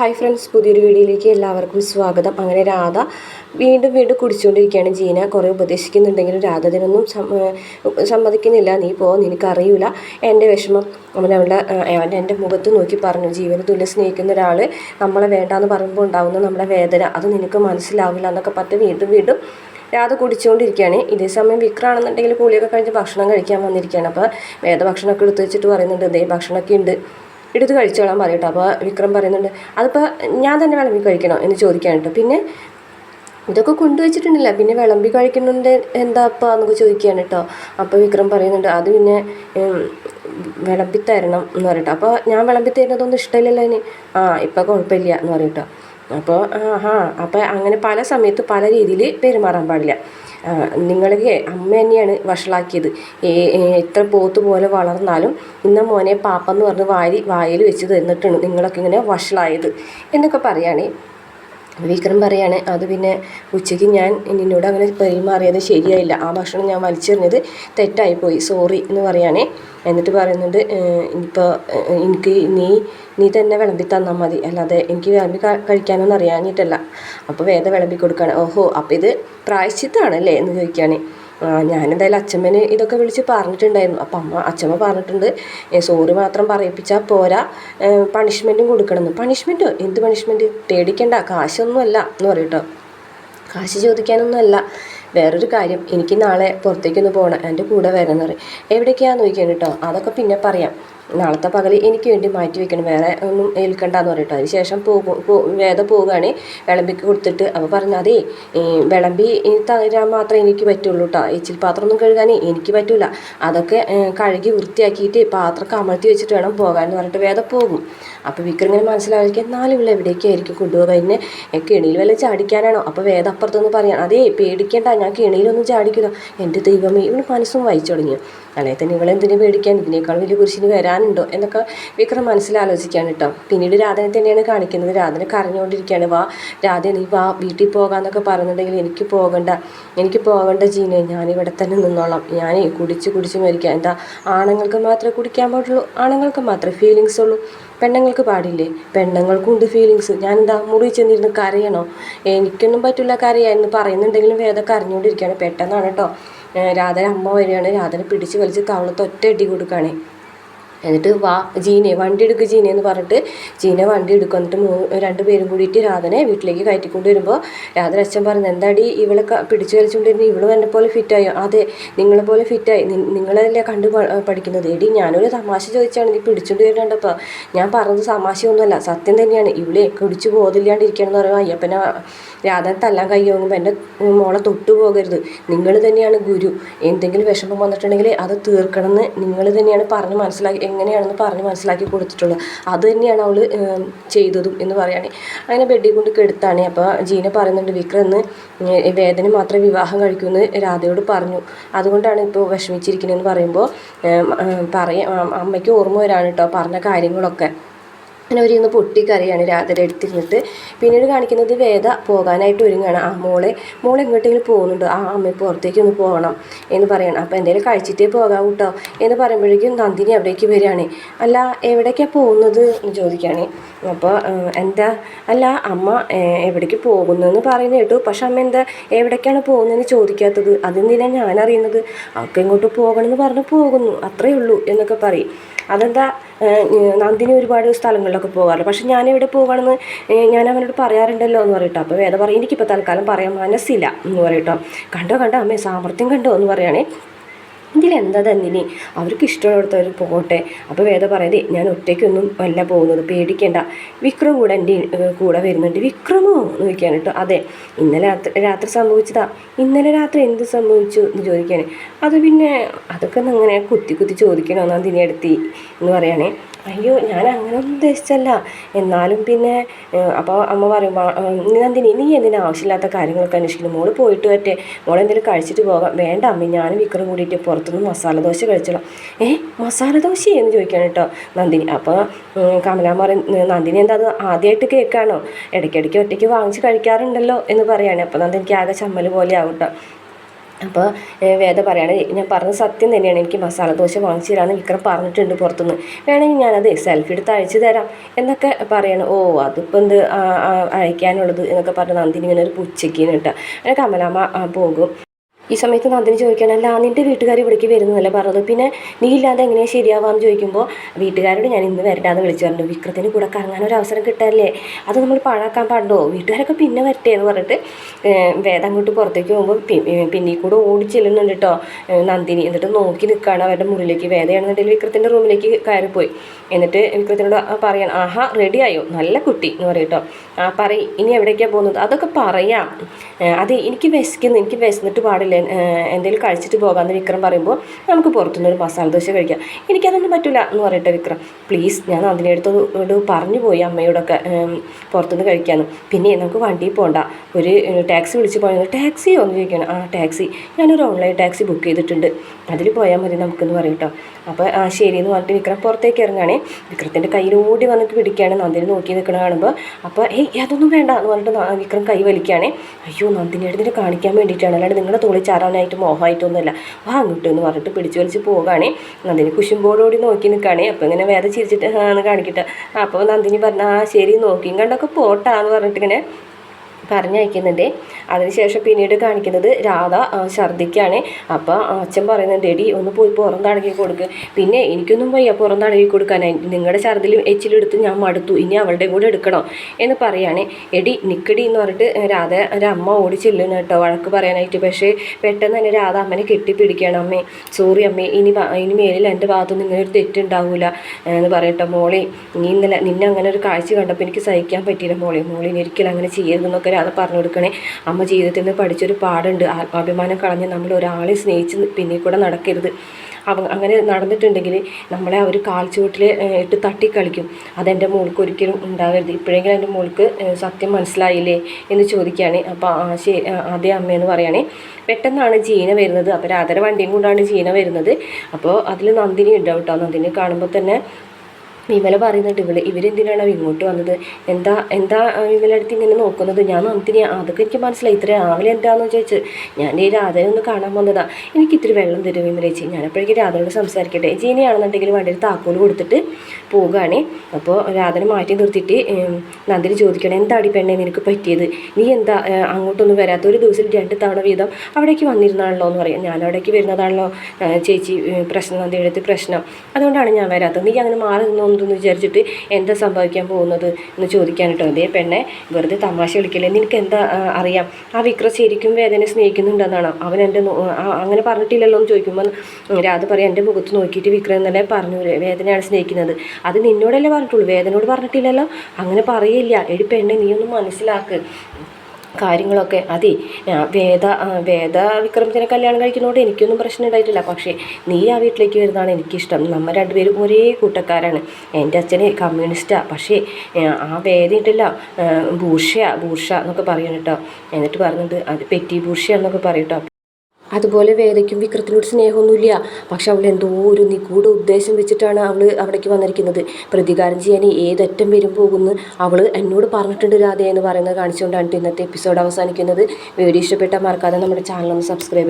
Hi friends പുതിയൊരു വീഡിയോയിലേക്ക് എല്ലാവർക്കും സ്വാഗതം. അങ്ങനെ രാധ വീണ്ടും വീണ്ടും കുടിച്ചുകൊണ്ടിരിക്കുകയാണ് ജീന. കുറേ ഉപദേശിക്കുന്നുണ്ടെങ്കിലും രാധ ഇതിനൊന്നും സമ്മതിക്കുന്നില്ല. നീ പോ നിനക്കറിയില്ല എന്റെ വിഷമം. അവൻ അവളുടെ അവൻ എന്റെ മുഖത്ത് നോക്കി പറഞ്ഞു. ജീവന് തുല്യ സ്നേഹിക്കുന്ന ഒരാൾ നമ്മളെ വേണ്ടാന്ന് പറയുമ്പോൾ ഉണ്ടാകുന്ന നമ്മുടെ വേദന. അത് നിനക്ക് മനസ്സിലാവില്ല എന്നൊക്കെ പറഞ്ഞ് വീണ്ടും വീണ്ടും രാധ കുടിച്ചുകൊണ്ടിരിക്കുകയാണ്. ഇതേ സമയം വിക്രാണെന്നുണ്ടെങ്കിൽ കൂലിയൊക്കെ കഴിഞ്ഞ് ഭക്ഷണം കഴിക്കാൻ വന്നിരിക്കുകയാണ്. അപ്പോൾ വേദ ഭക്ഷണമൊക്കെ എടുത്ത് വെച്ചിട്ട് പറയുന്നുണ്ട്. ദേ ഭക്ഷണമൊക്കെ ഉണ്ട്. എടുത്ത് കഴിച്ചോളാൻ പറയട്ടോ. അപ്പോൾ വിക്രം പറയുന്നുണ്ട് അതിപ്പോൾ ഞാൻ തന്നെ വിളമ്പി കഴിക്കണോ? എന്ന് ചോദിക്കാൻ കേട്ടോ. പിന്നെ ഇതൊക്കെ കൊണ്ടുവച്ചിട്ടുണ്ടല്ല. പിന്നെ വിളമ്പി കഴിക്കുന്നുണ്ട് എന്താ അപ്പം എന്നൊക്കെ ചോദിക്കുകയാണ് കേട്ടോ. അപ്പോൾ വിക്രം പറയുന്നുണ്ട് അത് പിന്നെ വിളമ്പി തരണം എന്ന് പറയട്ടോ. അപ്പോൾ ഞാൻ വിളമ്പി തരുന്നതൊന്നും ഇഷ്ടമില്ലല്ലോ ഇനി. ആ ഇപ്പം കുഴപ്പമില്ല എന്ന് പറയട്ടോ അപ്പോൾ ആ അപ്പോൾ അങ്ങനെ പല സമയത്ത് പല രീതിയിൽ പെരുമാറാൻ പാടില്ല. നിങ്ങൾക്ക് അമ്മ തന്നെയാണ് വഷളാക്കിയത്. എത്ര പോത്ത് പോലെ വളർന്നാലും ഇന്ന മോനെ പാപ്പെന്ന് പറഞ്ഞ് വാരി വായിൽ വെച്ച് തന്നിട്ടാണ് നിങ്ങളൊക്കെ ഇങ്ങനെ വഷളായത്. എന്നൊക്കെ പറയുകയാണ് വിക്രം പറയാണ് അത് പിന്നെ ഉച്ചയ്ക്ക് ഞാൻ നിന്നോട് അങ്ങനെ പെരുമാറിയത് ശരിയായില്ല. ആ ഭക്ഷണം ഞാൻ വലിച്ചെറിഞ്ഞത് തെറ്റായിപ്പോയി സോറി എന്ന് പറയുകയാണേ എന്നിട്ട് പറയുന്നുണ്ട് ഇപ്പോൾ എനിക്ക് നീ നീ തന്നെ വിളമ്പി തന്നാൽ മതി. അല്ലാതെ എനിക്ക് വിളമ്പി കഴിക്കാനൊന്നും അറിയാഞ്ഞിട്ടല്ല. അപ്പോൾ വേദം വിളമ്പി കൊടുക്കുകയാണ് ഓഹോ അപ്പോൾ ഇത് പ്രായശ്ചിത്താണല്ലേ? എന്ന് ചോദിക്കുകയാണ് ഞാനെന്തായാലും അച്ഛമ്മന് ഇതൊക്കെ വിളിച്ച് പറഞ്ഞിട്ടുണ്ടായിരുന്നു. അപ്പം അമ്മ അച്ഛമ്മ പറഞ്ഞിട്ടുണ്ട് സോറി മാത്രം പറയിപ്പിച്ചാൽ പോരാ. പണിഷ്മെന്റും കൊടുക്കണമെന്ന്. പണിഷ്മെന്റോ എന്ത് പണിഷ്മെന്റ് പേടിക്കണ്ട കാശൊന്നുമല്ല എന്ന് പറയട്ടോ കാശ് ചോദിക്കാനൊന്നുമല്ല. വേറൊരു കാര്യം എനിക്ക് നാളെ പുറത്തേക്കൊന്ന് പോകണം എന്റെ കൂടെ വരണമെന്ന് പറയും. എവിടേക്കാണെന്ന് ചോദിക്കാൻ കേട്ടോ അതൊക്കെ പിന്നെ പറയാം. നാളത്തെ പകൽ എനിക്ക് വേണ്ടി മാറ്റി വെക്കണം. വേറെ ഒന്നും ഏൽക്കണ്ടെന്ന് പറഞ്ഞിട്ട്. അതിന് ശേഷം പോകും വേദ പോവുകയാണ്. വിളമ്പിക്ക് കൊടുത്തിട്ട് അപ്പോൾ പറഞ്ഞു അതേ വിളമ്പി തരാൻ മാത്രമേ എനിക്ക് പറ്റുള്ളൂ കേട്ടോ പാത്രം ഒന്നും കഴുകാനേ എനിക്ക് പറ്റില്ല അതൊക്കെ കഴുകി വൃത്തിയാക്കിയിട്ട് പാത്രം കമഴ്ത്തി വെച്ചിട്ട് വേണം പോകാൻ എന്ന് പറഞ്ഞിട്ട് വേദ പോകും. അപ്പോൾ വിക്രം ഇങ്ങനെ മനസ്സിലാക്കി എന്നാലും ഇവിടെ എവിടേക്കായിരിക്കും കൊണ്ടുപോകുക പിന്നെ കിണിയിൽ വല്ല ചാടിക്കാനാണോ? അപ്പോൾ വേദ അപ്പുറത്തൊന്ന് പറയാം അതേ പേടിക്കേണ്ട. ഞാൻ കിണിയിലൊന്നും ചാടിക്കില്ല എന്റെ ദൈവമേ ഇവന് മനസ്സും വായിച്ചു തുടങ്ങിയോ? അല്ലെങ്കിൽ തന്നെ ഇവളെന്തിനു പേടിക്കാൻ? ഇതിനേക്കാൾ വലിയ പുരുഷന് വരാനുണ്ടോ? എന്നൊക്കെ വിക്രം മനസ്സിലാലോചിക്കാൻ കേട്ടോ പിന്നീട് രാധനെ തന്നെയാണ് കാണിക്കുന്നത്. രാധനെ കരഞ്ഞുകൊണ്ടിരിക്കുകയാണ് വാ രാധ നീ വാ വീട്ടിൽ പോകാമെന്നൊക്കെ പറയുന്നുണ്ടെങ്കിൽ എനിക്ക് പോകണ്ട. എനിക്ക് പോകണ്ട ജീനെ. ഞാനിവിടെ തന്നെ നിന്നോളാം. ഞാൻ കുടിച്ച് കുടിച്ച് മരിക്കാം. എന്താ ആണുങ്ങൾക്ക് മാത്രമേ കുടിക്കാൻ പാടുള്ളൂ? ആണുങ്ങൾക്ക് മാത്രമേ ഫീലിങ്സ് ഉള്ളൂ? പെണ്ണുങ്ങൾക്ക് പാടില്ലേ? പെണ്ണുങ്ങൾക്കും ഉണ്ട് ഫീലിങ്സ് ഞാൻ എന്താ മുറി ചെന്നിരുന്ന് കരയണോ? എനിക്കൊന്നും പറ്റില്ല കരയാ എന്ന് പറയുന്നുണ്ടെങ്കിലും വേദം കരഞ്ഞുകൊണ്ടിരിക്കുകയാണ് പെട്ടെന്നാണ് കേട്ടോ രാധന അമ്മ വരികയാണ്. രാധേനെ പിടിച്ച് വലിച്ച് കവിളത്ത് ഒറ്റ കൊടുക്കുകയാണ്. എന്നിട്ട് വാ ജീനെ വണ്ടി എടുക്കുക ജീനെ എന്ന് പറഞ്ഞിട്ട് ജീനെ വണ്ടി എടുക്കും. എന്നിട്ട് മൂ രണ്ട് പേരും കൂടിയിട്ട് രാധനെ വീട്ടിലേക്ക് കയറ്റിക്കൊണ്ട് വരുമ്പോൾ രാധന അച്ഛൻ പറഞ്ഞു എന്താടി ഇവളെ പിടിച്ചു വലിച്ചുകൊണ്ടിരുന്നു? ഇവളും എന്നെ പോലെ ഫിറ്റായോ അതെ നിങ്ങളെ പോലെ ഫിറ്റായി നിങ്ങളല്ലേ കണ്ടു പഠിക്കുന്നത്? എടി ഞാനൊരു തമാശ ചോദിച്ചാണ് നീ പിടിച്ചുകൊണ്ട് വരുന്നുണ്ടപ്പോൾ ഞാൻ പറഞ്ഞത് തമാശയൊന്നുമല്ല സത്യം തന്നെയാണ്. ഇവളെ കുടിച്ചു ബോധമില്ലാണ്ടിരിക്കണം എന്ന് പറയുമ്പോൾ അയ്യപ്പനെ രാധൻ തല്ലാൻ കൈ വാങ്ങുമ്പോൾ എന്റെ മോളെ തൊട്ടു പോകരുത്. നിങ്ങൾ തന്നെയാണ് ഗുരു. എന്തെങ്കിലും വിഷമം വന്നിട്ടുണ്ടെങ്കിൽ അത് തീർക്കണമെന്ന് നിങ്ങൾ തന്നെയാണ് പറഞ്ഞ് മനസ്സിലാക്കി എങ്ങനെയാണെന്ന് പറഞ്ഞ് മനസ്സിലാക്കി കൊടുത്തിട്ടുള്ളത് അത് തന്നെയാണ് അവൾ ചെയ്തതും എന്ന് പറയുകയാണെങ്കിൽ അങ്ങനെ ബെഡിൽ കൊണ്ട് കെടുത്താണ്. അപ്പോൾ ജീന പറയുന്നുണ്ട് വിക്രം എന്ന് വേദന മാത്രം വിവാഹം കഴിക്കുമെന്ന് രാധയോട് പറഞ്ഞു. അതുകൊണ്ടാണ് ഇപ്പോൾ വിഷമിച്ചിരിക്കുന്നതെന്ന് പറയുമ്പോൾ പറയാം അമ്മയ്ക്ക് ഓർമ്മ വരാണ് കേട്ടോ പറഞ്ഞ കാര്യങ്ങളൊക്കെ. അങ്ങനെ ഒരു ഇന്ന് പൊട്ടിക്കരയാണ് രാധയുടെ എടുത്തിരുന്നിട്ട്. പിന്നീട് കാണിക്കുന്നത് വേദ പോകാനായിട്ട് ഒരുങ്ങുകയാണ് ആ മോളെ മോളെ എങ്ങോട്ടെങ്കിലും പോകുന്നുണ്ട്? ആ അമ്മ പുറത്തേക്ക് ഒന്ന് പോകണം എന്ന് പറയണം. അപ്പോൾ എന്തെങ്കിലും കഴിച്ചിട്ടേ പോകാം കേട്ടോ എന്ന് പറയുമ്പോഴേക്കും നന്ദിനി അവിടേക്ക് വരികയാണ്. അല്ല എവിടേക്കാണ് പോകുന്നത് എന്ന് ചോദിക്കുകയാണ്. അപ്പോൾ എന്താ? അല്ല അമ്മ എവിടേക്ക് പോകുന്നതെന്ന് പറയുന്നത് കേട്ടു. പക്ഷെ അമ്മ എന്താ എവിടേക്കാണ് പോകുന്നതെന്ന് ചോദിക്കാത്തത്? അതെന്തിനാണ് ഞാനറിയുന്നത്? അവൾക്ക് എങ്ങോട്ട് പോകണമെന്ന് പറഞ്ഞ് പോകുന്നു. അത്രയേ ഉള്ളൂ എന്നൊക്കെ പറയും. അതെന്താ നന്ദിനി ഒരുപാട് സ്ഥലങ്ങളിലൊക്കെ പോകാറുണ്ട്. പക്ഷെ ഞാനിവിടെ പോകണമെന്ന് ഞാൻ അവനോട് പറയാറുണ്ടല്ലോ എന്ന് പറയട്ടോ അപ്പോൾ വേദ പറയും എനിക്കിപ്പോൾ തൽക്കാലം പറയാൻ മനസ്സില്ല എന്ന് പറയട്ടോ കണ്ടോ കണ്ടോ അമ്മേ സാമർത്ഥ്യം കണ്ടോ എന്ന് പറയുകയാണേ ഇതിലെന്താ തന്നിനി അവർക്ക് ഇഷ്ടമുള്ളിടത്തവർ പോകട്ടെ അപ്പോൾ വേദ പറയുന്നത് ഞാൻ ഒറ്റയ്ക്കൊന്നും അല്ല പോകുന്നത് പേടിക്കേണ്ട. വിക്രം കൂടെ എന്റെ കൂടെ വരുന്നുണ്ട്. വിക്രമോ എന്ന് ചോദിക്കാൻ കേട്ടോ. അതെ ഇന്നലെ രാത്രി രാത്രി സംഭവിച്ചതാ. ഇന്നലെ രാത്രി എന്ത് സംഭവിച്ചു എന്ന് ചോദിക്കാൻ അത് പിന്നെ അതൊക്കെ അങ്ങനെ കുത്തി കുത്തി ചോദിക്കണോ? തിനി അടുത്തി എന്ന് പറയുകയാണേ അയ്യോ ഞാൻ അങ്ങനെ ഉദ്ദേശിച്ചല്ല. എന്നാലും പിന്നെ അപ്പോൾ അമ്മ പറയും നന്ദിനി നീ എന്തിനാ ആവശ്യമില്ലാത്ത കാര്യങ്ങളൊക്കെ അന്വേഷിക്കുന്നു? മോൾ പോയിട്ട് പറ്റേ മോൾ എന്തെങ്കിലും കഴിച്ചിട്ട് പോകാം. വേണ്ട അമ്മ ഞാനും വിക്രം കൂടിയിട്ട് പുറത്തുനിന്ന് മസാല ദോശ കഴിച്ചോളാം ഏ മസാല ദോശ? എന്ന് ചോദിക്കാൻ കേട്ടോ നന്ദിനി. അപ്പോൾ കമല പറയും നന്ദിനി എന്താ അത് ആദ്യമായിട്ട് കേൾക്കാണോ ഇടയ്ക്കിടയ്ക്ക് ഒറ്റയ്ക്ക് വാങ്ങിച്ച് കഴിക്കാറുണ്ടല്ലോ എന്ന് പറയുകയാണ് അപ്പോൾ നന്ദിനിക്ക് ആകെ ചമ്മൽ പോലെ ആവും കേട്ടോ. അപ്പോൾ വേദ പറയാണ് ഞാൻ പറഞ്ഞ സത്യം തന്നെയാണ് എനിക്ക് മസാല ദോശ വാങ്ങിച്ചു തരാമെന്ന് വിക്രം പറഞ്ഞിട്ടുണ്ട് പുറത്തുനിന്ന്. വേണമെങ്കിൽ ഞാനത് സെൽഫി എടുത്ത് അയച്ചു തരാം എന്നൊക്കെ പറയണം. ഓ അതിപ്പോൾ എന്ത് അയക്കാനുള്ളത് എന്നൊക്കെ പറഞ്ഞ് നന്ദിനി ഇങ്ങനെ ഒരു പുച്ചയ്ക്കിന് കേട്ടോ. അങ്ങനെ കമലാമ്മ പോകും. ഈ സമയത്ത് നന്ദിനി ചോദിക്കണം അല്ല നിന്റെ വീട്ടുകാർ ഇവിടേക്ക് വരുന്നതല്ലേ പറഞ്ഞത്? പിന്നെ നീ ഇല്ലാതെ എങ്ങനെയാണ് ശരിയാവാന്ന് ചോദിക്കുമ്പോൾ വീട്ടുകാരോട് ഞാൻ ഇന്ന് വരണ്ടാന്ന് വിളിച്ചു പറഞ്ഞു. വിക്രത്തിന് കൂടെ കറങ്ങാൻ ഒരു അവസരം കിട്ടാല്ലേ? അത് നമ്മൾ പാഴാക്കാൻ പാടുണ്ടോ? വീട്ടുകാരൊക്കെ പിന്നെ വരട്ടെ എന്ന് പറഞ്ഞിട്ട് വേദം അങ്ങോട്ട് പുറത്തേക്ക് പോകുമ്പോൾ പിന്നെ കൂടെ ഓടി ചെല്ലുന്നുണ്ട് കേട്ടോ നന്ദിനി. എന്നിട്ട് നോക്കി നിൽക്കുകയാണ് അവരുടെ മുറിയിലേക്ക്. വേദയാണെന്നുണ്ടെങ്കിൽ വിക്രത്തിന്റെ റൂമിലേക്ക് കയറിപ്പോയി. എന്നിട്ട് വിക്രത്തിനോട് പറയാൻ ആഹാ റെഡി ആയോ നല്ല കുട്ടി എന്ന് പറയും കേട്ടോ ആ പറയും ഇനി എവിടേക്കാണ് പോകുന്നത്? അതൊക്കെ പറയാം. അത് എനിക്ക് വിശക്കുന്നു എനിക്ക് വിശന്നിട്ട് പാടില്ല? എന്തെങ്കിലും കഴിച്ചിട്ട് പോകാമെന്ന് വിക്രം പറയുമ്പോൾ നമുക്ക് പുറത്തുനിന്ന് ഒരു മസാല ദോശ കഴിക്കാം. എനിക്കതൊന്നും പറ്റില്ല എന്ന് പറയട്ടെ വിക്രം. പ്ലീസ് ഞാൻ അതിന്റെ അടുത്തോട് പറഞ്ഞു പോയി അമ്മയോടൊക്കെ പുറത്തുനിന്ന് കഴിക്കാമെന്ന് പിന്നെ നമുക്ക് വണ്ടിയിൽ പോകണ്ട ഒരു ടാക്സി വിളിച്ച് പോയത് ടാക്സി ഒന്ന് ചോദിക്കണം. ആ ടാക്സി. ഞാനൊരു ഓൺലൈൻ ടാക്സി ബുക്ക് ചെയ്തിട്ടുണ്ട്. അതിൽ പോയാൽ മതി നമുക്കെന്ന് പറയും കേട്ടോ. അപ്പോൾ ആ ശരി എന്ന് പറഞ്ഞിട്ട് വിക്രം പുറത്തേക്ക് ഇറങ്ങുകയാണേ. വിക്രത്തിന്റെ കയ്യിൽ ഓടി വന്നിട്ട് പിടിക്കുകയാണ്. നന്ദിനി നോക്കി നിൽക്കണ കാണുമ്പോൾ അപ്പോൾ ഏയ് അതൊന്നും വേണ്ട എന്ന് പറഞ്ഞിട്ട് വിക്രം കൈ വലിക്കുകയാണേ. അയ്യോ നന്ദിനി എടുത്തിട്ട് കാണിക്കാൻ വേണ്ടിയിട്ടാണ്. അല്ലാണ്ട് നിങ്ങളുടെ തോളിൽ ചാറാനായിട്ട് മോഹമായിട്ടൊന്നുമല്ല. വാ അങ്ങോട്ട് എന്ന് പറഞ്ഞിട്ട് പിടിച്ചു വലിച്ച് പോകുകയാണേ നന്ദിനി കുശുമ്പോടോടി നോക്കി നിൽക്കുകയാണേ. അപ്പോൾ ഇങ്ങനെ വേറെ ചിരിച്ചിട്ട് കാണിക്കട്ടെ. അപ്പോൾ നന്ദിനി പറഞ്ഞ ആ ശരി നോക്കിയും കണ്ടൊക്കെ പോട്ടാന്ന് പറഞ്ഞിട്ട് ഇങ്ങനെ പറഞ്ഞയക്കുന്നുണ്ട് അതിനുശേഷം പിന്നീട് കാണിക്കുന്നത് രാധ ഛർദിക്കാണ്. അപ്പോൾ അച്ഛൻ പറയുന്നുണ്ട് എടി ഒന്ന് പോയി പുറം തടകി കൊടുക്ക്. പിന്നെ എനിക്കൊന്നും വയ്യ പുറം തടകി കൊടുക്കാനായി നിങ്ങളുടെ ഛർദിലും എച്ചിലെടുത്ത് ഞാൻ മടുത്തു. ഇനി അവളുടെ കൂടെ എടുക്കണോ. എന്ന് പറയാണ്. എടി നിക്കടി എന്ന് പറഞ്ഞിട്ട് രാധ ഒരു അമ്മ ഓടി ചെല്ലുന്നു കേട്ടോ വഴക്ക് പറയാനായിട്ട്. പക്ഷേ പെട്ടെന്ന് തന്നെ രാധ അമ്മനെ കെട്ടിപ്പിടിക്കുകയാണ്. അമ്മേ സോറി അമ്മേ ഇനി ഇനി മേലിൽ എന്റെ ഭാഗത്തുനിന്ന് ഇങ്ങനെ ഒരു തെറ്റുണ്ടാവില്ല എന്ന് പറയട്ടെ മോളെ നീ ഇന്നലെ നിന്നെ അങ്ങനെ ഒരു കാഴ്ച കണ്ടപ്പോൾ എനിക്ക് സഹിക്കാൻ പറ്റിയില്ല മോളെ. മോളെ ഒരിക്കലും അങ്ങനെ ചെയ്യരുതെന്നൊക്കെ രാധ പറഞ്ഞു കൊടുക്കണേ അമ്മ ജീവിതത്തിൽ നിന്ന് പഠിച്ചൊരു പാടുണ്ട്. ആത്മാഭിമാനം കളഞ്ഞ് നമ്മൾ ഒരാളെ സ്നേഹിച്ച് പിന്നിൽ കൂടെ നടക്കരുത്. അവ അങ്ങനെ നടന്നിട്ടുണ്ടെങ്കിൽ നമ്മളെ ഒരു കാൽച്ചുവട്ടിൽ ഇട്ട് തട്ടിക്കളിക്കും. അതെന്റെ മോൾക്ക് ഒരിക്കലും ഉണ്ടാകരുത് ഇപ്പോഴെങ്കിലും എന്റെ മോൾക്ക് സത്യം മനസ്സിലായില്ലേ എന്ന് ചോദിക്കുകയാണ് അപ്പോൾ ആ ശരി അതേ അതെ അമ്മയെന്ന് പറയുകയാണെ പെട്ടെന്നാണ് ജീന വരുന്നത്. അപ്പോൾ രാധര വണ്ടിയും കൊണ്ടാണ് ജീന വരുന്നത്. അപ്പോൾ അതിൽ നന്ദിനി ഉണ്ടാവും കേട്ടോ നന്ദിനി കാണുമ്പോൾ തന്നെ വിമല പറയുന്നുണ്ട് ഇവൾ ഇവരെന്തിനാണ് ഇങ്ങോട്ട് വന്നത്? എന്താ എന്താ വിമലടുത്ത് ഇങ്ങനെ നോക്കുന്നത്? ഞാൻ നന്ദിനി അതൊക്കെ എനിക്ക് മനസ്സിലായി. ഇത്ര രാവിലെ എന്താണെന്ന് ചോദിച്ചത് ഞാൻ ഈ രാധനെ ഒന്ന് കാണാൻ വന്നതാ. എനിക്ക് ഇത്തിരി വെള്ളം തരും വിമല ചേച്ചി. ഞാൻ രാധയോട് സംസാരിക്കട്ടെ. ജീനിയാണെന്നുണ്ടെങ്കിൽ വണ്ടിയിൽ താക്കോൽ കൊടുത്തിട്ട് പോവുകയാണ്. അപ്പോൾ രാധനെ മാറ്റി നിർത്തിയിട്ട് നന്ദിനി ചോദിക്കണം എന്താടി പെണ്ണെ നിനക്ക് പറ്റിയത്? നീ എന്താ അങ്ങോട്ടൊന്നും വരാത്ത ഒരു ദിവസം രണ്ട് തവണ വീതം അവിടേക്ക് വന്നിരുന്നാണല്ലോ എന്ന് പറയാം. ഞാൻ അവിടേക്ക് വരുന്നതാണല്ലോ ചേച്ചി പ്രശ്നം നന്ദിയുടെ അടുത്ത് പ്രശ്നം. അതുകൊണ്ടാണ് ഞാൻ വരാത്തത്. നീ അങ്ങനെ മാറി നിന്നോന്ന് വിചാരിച്ചിട്ട് എന്താ സംഭവിക്കാൻ പോകുന്നത് എന്ന് ചോദിക്കാൻ അതേ പെണ്ണെ വെറുതെ തമാശ കളിക്കല്ലേ നിനക്ക് എന്താ അറിയാം? ആ വിക്രം ശരിക്കും വേദന സ്നേഹിക്കുന്നുണ്ടെന്നാണ്? അവൻ എന്റെ അങ്ങനെ പറഞ്ഞിട്ടില്ലല്ലോ എന്ന് ചോദിക്കുമ്പോൾ രാധ പറയാം എന്റെ മുഖത്ത് നോക്കിയിട്ട് വിക്രം എന്നല്ലേ പറഞ്ഞു? വേദനയാണ് സ്നേഹിക്കുന്നത്. അത് നിന്നോടല്ലേ പറഞ്ഞിട്ടുള്ളൂ. വേദനയോട് പറഞ്ഞിട്ടില്ലല്ലോ. അങ്ങനെ പറയില്ല എടി പെണ്ണെ നീ ഒന്ന് മനസ്സിലാക്ക്. കാര്യങ്ങളൊക്കെ. അതെ വേദ വേദ വിക്രമത്തിനെ കല്യാണം കഴിക്കുന്നതുകൊണ്ട് എനിക്കൊന്നും പ്രശ്നം ഉണ്ടായിട്ടില്ല. പക്ഷേ നീ ആ വീട്ടിലേക്ക് വരുന്നതാണ് എനിക്കിഷ്ടം. നമ്മൾ രണ്ടുപേരും ഒരേ കൂട്ടക്കാരാണ്. എന്റെ അച്ഛന് കമ്മ്യൂണിസ്റ്റാണ് പക്ഷേ ആ, വേദ ഉണ്ടല്ലോ ബൂർഷ എന്നൊക്കെ പറയണം കേട്ടോ എന്നിട്ട് പറഞ്ഞിട്ട് അത് പെറ്റി ബൂർഷ എന്നൊക്കെ പറയും അതുപോലെ വേദയ്ക്കും വിക്രത്തിനോട് സ്നേഹമൊന്നുമില്ല. പക്ഷെ അവൾ എന്തോ ഒരു നിഗൂഢ ഉദ്ദേശം വെച്ചിട്ടാണ് അവൾ അവിടേക്ക് വന്നിരിക്കുന്നത്. പ്രതികാരം ചെയ്യാൻ ഏതറ്റം വരും പോകുന്നു. അവൾ എന്നോട് പറഞ്ഞിട്ടുണ്ട് രാധ എന്ന് പറയുന്നത് കാണിച്ചുകൊണ്ടാണ് ഇന്നത്തെ എപ്പിസോഡ് അവസാനിക്കുന്നത്. വീഡിയോ ഇഷ്ടപ്പെട്ടാൽ മറക്കാതെ നമ്മുടെ ചാനൽ ഒന്ന് സബ്സ്ക്രൈബ്